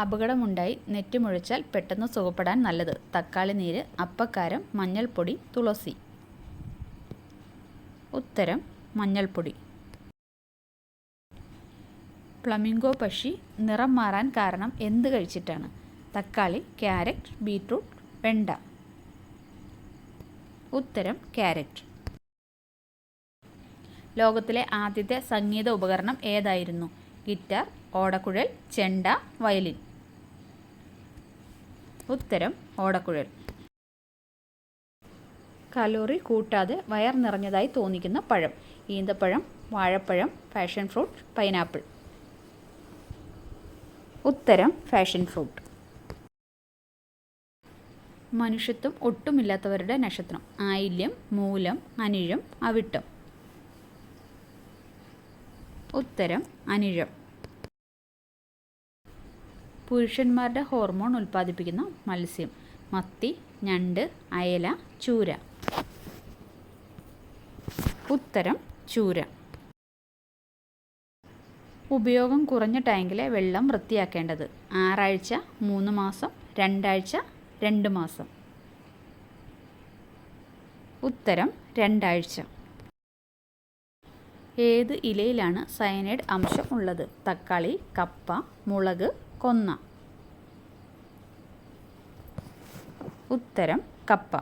അപകടമുണ്ടായി. Net മുഴച്ചാൽ പെട്ടെന്ന് സുഖപ്പെടാൻ നല്ലത്. തക്കാളി നീര് അപ്പക്കാരം മഞ്ഞൾപ്പൊടി തുളസി. ഉത്തരം മഞ്ഞൾപ്പൊടി. ഫ്ലമിംഗോ പക്ഷി നിറം മാറാൻ കാരണം എന്ത് കഴിച്ചിട്ടാണ്? തക്കാളി ക്യാരറ്റ് ബീറ്റ്റൂട്ട് വെണ്ട. ഉത്തരം ക്യാരറ്റ്. ലോകത്തിലെ ആദ്യത്തെ സംഗീത ഉപകരണം ഏതായിരുന്നു? ഗിറ്റാർ ഓടക്കുഴൽ ചെണ്ട വയലിൻ. ഉത്തരം ഓടക്കുഴൽ. കലോറി കൂട്ടാതെ വയർ നിറഞ്ഞതായി തോന്നിക്കുന്ന പഴം. ഈന്തപ്പഴം വാഴപ്പഴം ഫാഷൻ ഫ്രൂട്ട് പൈനാപ്പിൾ. ഉത്തരം ഫാഷൻ ഫ്രൂട്ട്. മനുഷ്യത്വം ഒട്ടുമില്ലാത്തവരുടെ നക്ഷത്രം. ആയില്യം മൂലം അനിഴം അവിട്ടം. ഉത്തരം അനിഴം. പുരുഷന്മാരുടെ ഹോർമോൺ ഉൽപ്പാദിപ്പിക്കുന്ന മത്സ്യം. മത്തി ഞണ്ട് അയല ചൂര. ഉത്തരം ചൂര. ഉപയോഗം കുറഞ്ഞ ടാങ്കിലെ വെള്ളം വൃത്തിയാക്കേണ്ടത്. ആറാഴ്ച മൂന്ന് മാസം രണ്ടാഴ്ച രണ്ട് മാസം. ഉത്തരം രണ്ടാഴ്ച. ഏത് ഇലയിലാണ് സയനൈഡ് അംശം ഉള്ളത്? തക്കാളി കപ്പ മുളക് കൊന്ന. ഉത്തരം കപ്പ.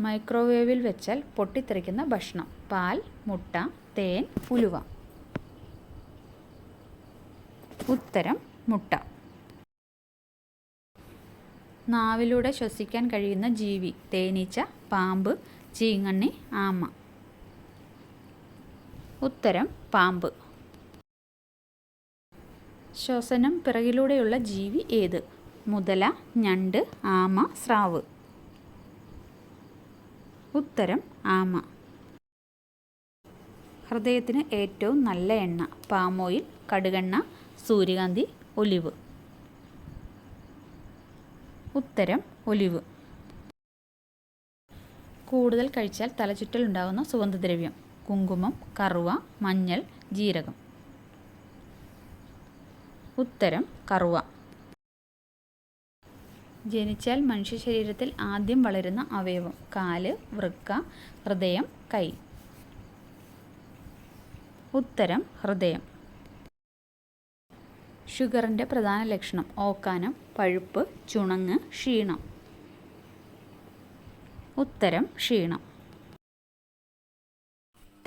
മൈക്രോവേവിൽ വെച്ചാൽ പൊട്ടിത്തെറിക്കുന്ന ഭക്ഷണം. പാൽ മുട്ട തേൻ ഉലുവ. ഉത്തരം മുട്ട. നാവിലൂടെ ശ്വസിക്കാൻ കഴിയുന്ന ജീവി തേനീച്ച പാമ്പ് ചീങ്ങണ്ണി ആമ. ഉത്തരം പാമ്പ്. ശ്വസനം പിറകിലൂടെയുള്ള ജീവി ഏത്? മുതല ഞണ്ട് ആമ സ്രാവ്. ഉത്തരം ആമ. ഹൃദയത്തിന് ഏറ്റവും നല്ല എണ്ണ പാമോയിൽ കടുകെണ്ണ സൂര്യകാന്തി ഒലിവ്. ഉത്തരം ഒലിവ്. കൂടുതൽ കഴിച്ചാൽ തലചുറ്റൽ ഉണ്ടാകുന്ന സുഗന്ധദ്രവ്യം. കുങ്കുമം കറുവ മഞ്ഞൾ ജീരകം. ഉത്തരം കറുവ. ജനിച്ചാൽ മനുഷ്യ ശരീരത്തിൽ ആദ്യം വളരുന്ന അവയവം. കാൽ വൃക്ക ഹൃദയം കൈ. ഉത്തരം ഹൃദയം. ഷുഗറിന്റെ പ്രധാന ലക്ഷണം ഓക്കാനം പഴുപ്പ് ചുണങ്ങ് ക്ഷീണം. ഉത്തരം ക്ഷീണം.